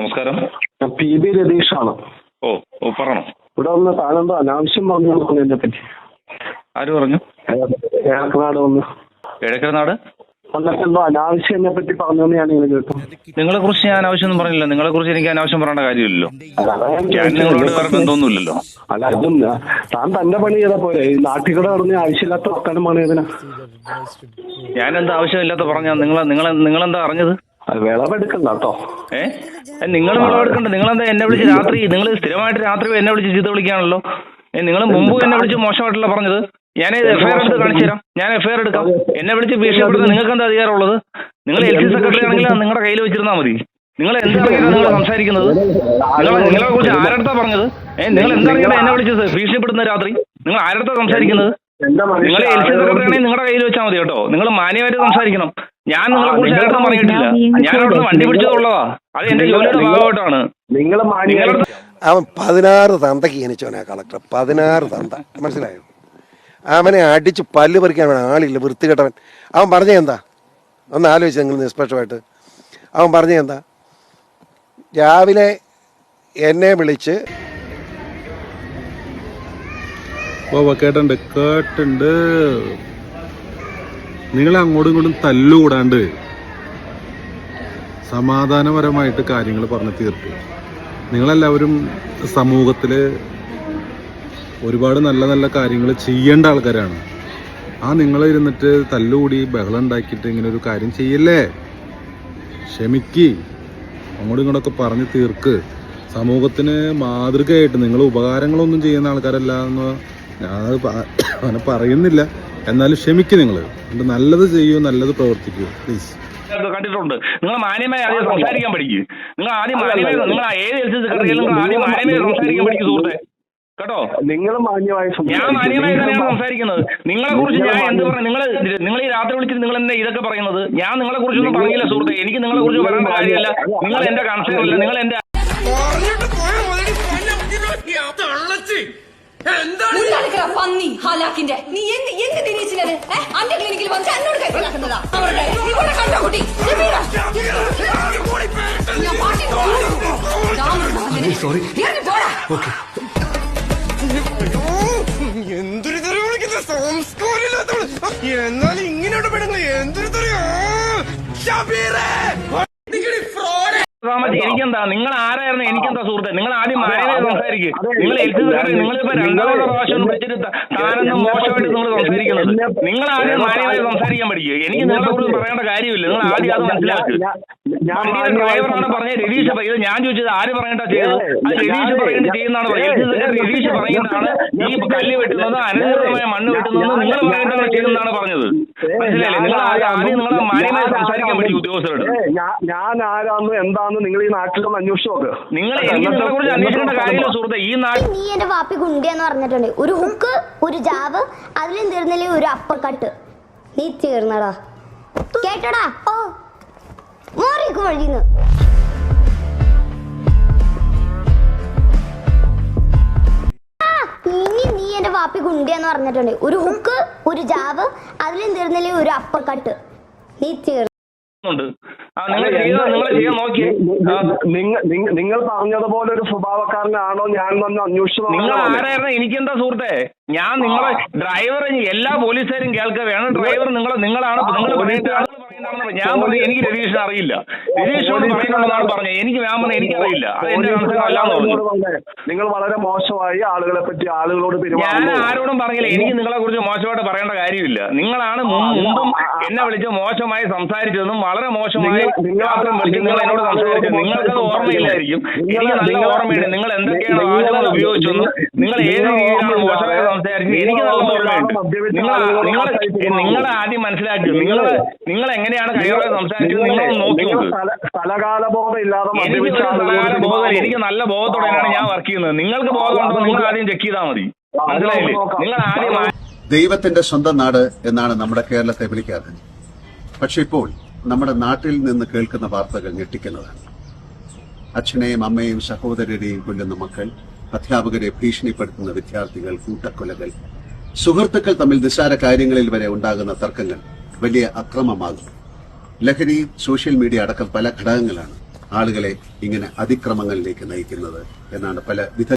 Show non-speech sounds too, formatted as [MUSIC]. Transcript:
നമസ്കാരം. P B രതീഷാണ്. ഓ ഓ പറഞ്ഞോ. ഇവിടെ ഒന്ന് താനെന്തോ അനാവശ്യം പറഞ്ഞു എന്നെ പറ്റി. ആര് പറഞ്ഞു? ഏഴക്കനാട് വന്ന്. എഴക്കരനാട് വന്നിട്ട് എന്തോ അനാവശ്യം എന്നെ പറ്റി പറഞ്ഞു ഞാൻ ഇങ്ങനെ കേട്ടു. നിങ്ങളെ കുറിച്ച് ഞാൻ ആവശ്യമൊന്നും പറഞ്ഞില്ല. നിങ്ങളെ കുറിച്ച് എനിക്ക് അനാവശ്യം പറയേണ്ട കാര്യമില്ലല്ലോ. ഞാൻ നിങ്ങളോട് വേറെ ബന്ധമൊന്നുമില്ലല്ലോ അല്ല അതും താൻ തന്റെ പണി ചെയ്താ പോരെ. ഈ നാട്ടിൽ കൂടെ പറഞ്ഞ ആവശ്യമില്ലാത്ത വർത്താനം പണി ചെയ്തതിനാ ഞാൻ എന്താ ആവശ്യമില്ലാത്ത പറഞ്ഞാ നിങ്ങൾ നിങ്ങൾ നിങ്ങളെന്താ അറിഞ്ഞത്? വിളവെടുക്കണ്ട കേട്ടോ ഏ? നിങ്ങൾ വിളവെടുക്കണ്ട. നിങ്ങളെന്താ എന്നെ വിളിച്ച് രാത്രി നിങ്ങൾ സ്ഥിരമായിട്ട് രാത്രി എന്നെ വിളിച്ച് ചീത്ത വിളിക്കാണല്ലോ ഏ നിങ്ങൾ മുമ്പ് എന്നെ വിളിച്ച് മോശമായിട്ടല്ല പറഞ്ഞത്? ഞാൻ എഫ് ഐ ആർ എടുത്ത് കാണിച്ചു തരാം. ഞാൻ എഫ് ഐ ആർ എടുക്കാം. എന്നെ വിളിച്ച് ഭീഷണിപ്പെടുത്താൻ നിങ്ങൾക്ക് എന്താ അധികാരമുള്ളത്? നിങ്ങൾ എൽ സി സെക്രട്ടറി ആണെങ്കിൽ നിങ്ങളുടെ കയ്യിൽ വെച്ചിരുന്നാൽ മതി. നിങ്ങൾ എന്തറിയാനാണ് നിങ്ങൾ സംസാരിക്കുന്നത്? നിങ്ങളെ കുറിച്ച് ആരടുത്താ പറഞ്ഞത്? ഏ നിങ്ങൾ എന്തറിയാനാ എന്നെ വിളിച്ചത് ഭീഷണിപ്പെടുന്ന രാത്രി? നിങ്ങൾ ആരടുത്താ സംസാരിക്കുന്നത്? നിങ്ങൾ എൽ സി സെക്രട്ടറി ആണെങ്കിൽ നിങ്ങളുടെ കയ്യിൽ വെച്ചാൽ മതി കേട്ടോ. നിങ്ങൾ മാന്യമായിട്ട് സംസാരിക്കണം. ഞാൻ നിങ്ങളെ കുറിച്ച് ആർക്കും പറഞ്ഞിട്ടില്ല ഞാൻ വണ്ടി പിടിച്ചതുള്ളതാ അത് എന്റെ ജോലിയുടെ ഭാഗമായിട്ടാണ്. നിങ്ങൾ നിങ്ങളുടെ അവൻ പതിനാറ് തന്ത ജനിച്ചവനാ കളക്ടർ. പതിനാറ് തന്ത. മനസ്സിലായോ? അവനെ അടിച്ച് പല്ല് പറിക്കാൻ വേണം ആളില്ല വൃത്തികെട്ടവൻ. അവൻ പറഞ്ഞ എന്താ? ഒന്ന് ആലോചിച്ച് നിങ്ങൾ നിഷ്പക്ഷമായിട്ട്. അവൻ പറഞ്ഞ എന്താ? രാവിലെ എന്നെ വിളിച്ച് ഓ കേട്ടുണ്ട് കേട്ടുണ്ട് നിങ്ങൾ അങ്ങോട്ടും ഇങ്ങോട്ടും തല്ലുകൂടാണ്ട് സമാധാനപരമായിട്ട് കാര്യങ്ങൾ പറഞ്ഞ് തീർത്തു നിങ്ങളെല്ലാവരും സമൂഹത്തിൽ ഒരുപാട് നല്ല നല്ല കാര്യങ്ങൾ ചെയ്യേണ്ട ആൾക്കാരാണ്. ആ നിങ്ങൾ ഇരുന്നിട്ട് തല്ലുകൂടി ബഹളം ഉണ്ടാക്കിയിട്ട് ഇങ്ങനെ ഒരു കാര്യം ചെയ്യല്ലേ? ക്ഷമിക്ക്. അങ്ങോട്ടും ഇങ്ങോട്ടൊക്കെ പറഞ്ഞ് തീർക്ക്. സമൂഹത്തിന് മാതൃകയായിട്ട് നിങ്ങൾ ഉപകാരങ്ങളൊന്നും ചെയ്യുന്ന ആൾക്കാരല്ല എന്ന് ഞാനത് [COUGHS] അങ്ങനെ പറയുന്നില്ല. എന്നാലും ക്ഷമിക്ക് നിങ്ങൾ നല്ലത് ചെയ്യൂ നല്ലത് പ്രവർത്തിക്കൂ. പ്ലീസ് കണ്ടിട്ടുണ്ട്. നിങ്ങൾ മാന്യമായി ആദ്യം സംസാരിക്കാൻ പഠിക്കും. നിങ്ങൾ ആദ്യം മാന്യമായി നിങ്ങൾ ഏത് എൽ സി നിങ്ങൾ ആദ്യം മാന്യമായി സംസാരിക്കാൻ പഠിക്കും സുഹൃത്തെ. കേട്ടോ? നിങ്ങൾ മാന്യമായി ഞാൻ മാന്യമായി തന്നെയാണ് സംസാരിക്കുന്നത്. നിങ്ങളെ കുറിച്ച് ഞാൻ എന്ത് പറഞ്ഞു നിങ്ങൾ നിങ്ങൾ ഈ രാത്രി വിളിച്ചിട്ട് നിങ്ങൾ എന്നെ ഇതൊക്കെ പറയുന്നത്? ഞാൻ നിങ്ങളെ കുറിച്ചൊന്നും പറഞ്ഞില്ല സുഹൃത്തെ. എനിക്ക് നിങ്ങളെ കുറിച്ച് പറയേണ്ട കാര്യമല്ല. നിങ്ങൾ എന്റെ കൺസേൺ അല്ല നിങ്ങൾ എന്റെ പന്നി ഹാലാക്കിന്റെ. നീ എന്ത് എന്ത് തിരിച്ചില്ലത് അന്റെ ക്ലിനിക്കിൽ വന്ന് എന്നോട് കൈക്കലാക്കുന്നതാ അവരുടെ ഇവിടെ കണ്ടോ കുട്ടി? സോറി പോടാ. എന്തൊരു തെറി വിളിക്കുന്ന സംസ്കാരമില്ലാത്തവൾ. എന്നാൽ ഇങ്ങനെയുള്ള പെടുന്നത് എന്തൊരു തെറിയാ? സാമജി എനിക്കെന്താ നിങ്ങൾ ആരായിരുന്നു? എനിക്കെന്താ സുഹൃത്തെ? നിങ്ങൾ ആദ്യം മാന്യമായി സംസാരിക്കും. നിങ്ങൾ എൽസി സെക്രട്ടറി നിങ്ങളിപ്പോ രണ്ടാമത്തെ പ്രാവശ്യം വിളിച്ചിട്ട് താനെന്ന് മോശമായിട്ട് നിങ്ങൾ സംസാരിക്കുന്നത്. നിങ്ങൾ ആദ്യം മാന്യമായി സംസാരിക്കാൻ പഠിക്കുക എനിക്ക് നിങ്ങളെ കുറിച്ച് പറയേണ്ട കാര്യമില്ല. നിങ്ങൾ ആദ്യം അത് മനസ്സിലാക്കുക ഡ്രൈവറാണ് പറഞ്ഞത് രവീഷ് ഇത് ഞാൻ ചോദിച്ചത് ആര് പറയണ്ടാ ചെയ്തത്? അത് രതീഷ് പറയേണ്ട ചെയ്യുന്നതാണ് പറയുന്നത് രതീഷ് പറയുന്നതാണ് ഈ കല്ല് വെട്ടുന്നത് അനധികൃതമായ മണ്ണ് വെട്ടുന്നത് നിങ്ങൾ പറയുന്നതാണ് ചെയ്യുന്നതാണ് പറഞ്ഞത്. മനസ്സിലായില്ലേ? നിങ്ങൾ ആദ്യം നിങ്ങളെ മാന്യമായി സംസാരിക്കാൻ പറ്റി ഉദ്യോഗസ്ഥരോട്. ഞാൻ ആരാന്ന് എന്താന്ന് നിങ്ങൾ ഈ നാട്ടിലൊന്ന് അന്വേഷിച്ചു നോക്ക്. നിങ്ങൾ എനിക്ക് നിങ്ങളെ കുറിച്ച് അന്വേഷിക്കേണ്ട കാര്യമില്ല സുഹൃത്തെ. ഈ നാട്ടിൽ നീ എന്റെ വാപ്പി ഗുണ്ടിയെന്ന് പറഞ്ഞിട്ടുണ്ട്. ഒരു ഹുക്ക് ഒരു ജാവ് അതിലും തീർന്നില്ലേ ഒരു അപ്പക്കട്ട് നീ തീർന്നടാ കേട്ടോടാ? ഓ. മാറിക്കും വഴിന്ന് ഇനി നീ എന്റെ വാപ്പി ഗുണ്ടിയെന്ന് പറഞ്ഞിട്ടുണ്ട്. ഒരു ഹുക്ക് ഒരു ജാവ് അതിലും തീർന്നില്ലേ ഒരു അപ്പക്കട്ട് നീ ആ നിങ്ങൾ പറഞ്ഞതുപോലെ ഒരു സ്വഭാവക്കാരനാണോ ഞാൻ വന്ന് അന്വേഷിച്ചു നിങ്ങൾ. ആരായിരുന്നു? എനിക്കെന്താ സുഹൃത്തെ? ഞാൻ നിങ്ങളെ ഡ്രൈവർ എല്ലാ പോലീസുകാരും കേൾക്കുക. വേണം ഡ്രൈവർ നിങ്ങൾ നിങ്ങളാണ്. ഞാൻ പറഞ്ഞു എനിക്ക് രതീഷ് അറിയില്ല. രതീഷോട് പറയുന്നുള്ളതാണ് പറഞ്ഞത്. എനിക്ക് ഞാൻ പറഞ്ഞു. എനിക്കറിയില്ല നിങ്ങൾ വളരെ മോശമായി ആളുകളെ പറ്റി ആളുകളോട് ഞാൻ ആരോടും പറഞ്ഞില്ല. എനിക്ക് നിങ്ങളെ കുറിച്ച് മോശമായിട്ട് പറയേണ്ട കാര്യമില്ല. നിങ്ങളാണ് മുമ്പും എന്നെ വിളിച്ച് മോശമായി സംസാരിച്ചതെന്നും വളരെ മോശമായി നിങ്ങൾ- എന്നോട് സംസാരിച്ചത് നിങ്ങൾക്കത് ഓർമ്മയില്ലായിരിക്കും. എനിക്ക് നല്ല ഓർമ്മയുണ്ട്. നിങ്ങൾ എന്തൊക്കെയാണ് ആളുകൾ ഉപയോഗിച്ചെന്നും നിങ്ങൾ ഏത് രീതിയിലാണ് മോശമായി സംസാരിച്ചത് എനിക്ക് നല്ല ഓർമ്മയുണ്ട്. നിങ്ങൾ നിങ്ങൾ നിങ്ങൾ ആദ്യം മനസ്സിലാക്കി നിങ്ങൾ നിങ്ങൾ എങ്ങനെയാണ് കൈകളെ സംസാരിച്ചത്? നിങ്ങൾ നോക്ക് സ്ഥല- സ്ഥലകാലബോധം എനിക്ക് മദ്യപിച്ച ഒരു ആളുകളോട് പ്രകാരം ബോധം എനിക്ക് നല്ല ബോധത്തോടെയാണ് ഞാൻ വർക്ക് ചെയ്യുന്നത്. നിങ്ങൾക്ക് ബോധമുണ്ടോ നിങ്ങൾ ആദ്യം ചെക്ക് ചെയ്താൽ മതി. മനസ്സിലായില്ലേ? നിങ്ങൾ ആദ്യം ദൈവത്തിന്റെ സ്വന്തം നാട് എന്നാണ് നമ്മുടെ കേരളത്തെ വിളിക്കാറ്. പക്ഷെ ഇപ്പോൾ നമ്മുടെ നാട്ടിൽ നിന്ന് കേൾക്കുന്ന വാർത്തകൾ ഞെട്ടിക്കുന്നതാണ്. അച്ഛനെയും അമ്മയും സഹോദരരെയും കൊല്ലുന്ന മക്കൾ അധ്യാപകരെ ഭീഷണിപ്പെടുത്തുന്ന വിദ്യാർത്ഥികൾ കൂട്ടക്കൊലകൾ. സുഹൃത്തുക്കൾ തമ്മിൽ നിസ്സാര കാര്യങ്ങളിൽ വരെ ഉണ്ടാകുന്ന തർക്കങ്ങൾ വലിയ അക്രമമാകും. ലഹരി സോഷ്യൽ മീഡിയ അടക്കം പല ഘടകങ്ങളാണ് ആളുകളെ ഇങ്ങനെ അതിക്രമങ്ങളിലേക്ക് നയിക്കുന്നത് എന്നാണ് പല വിദഗ്ധ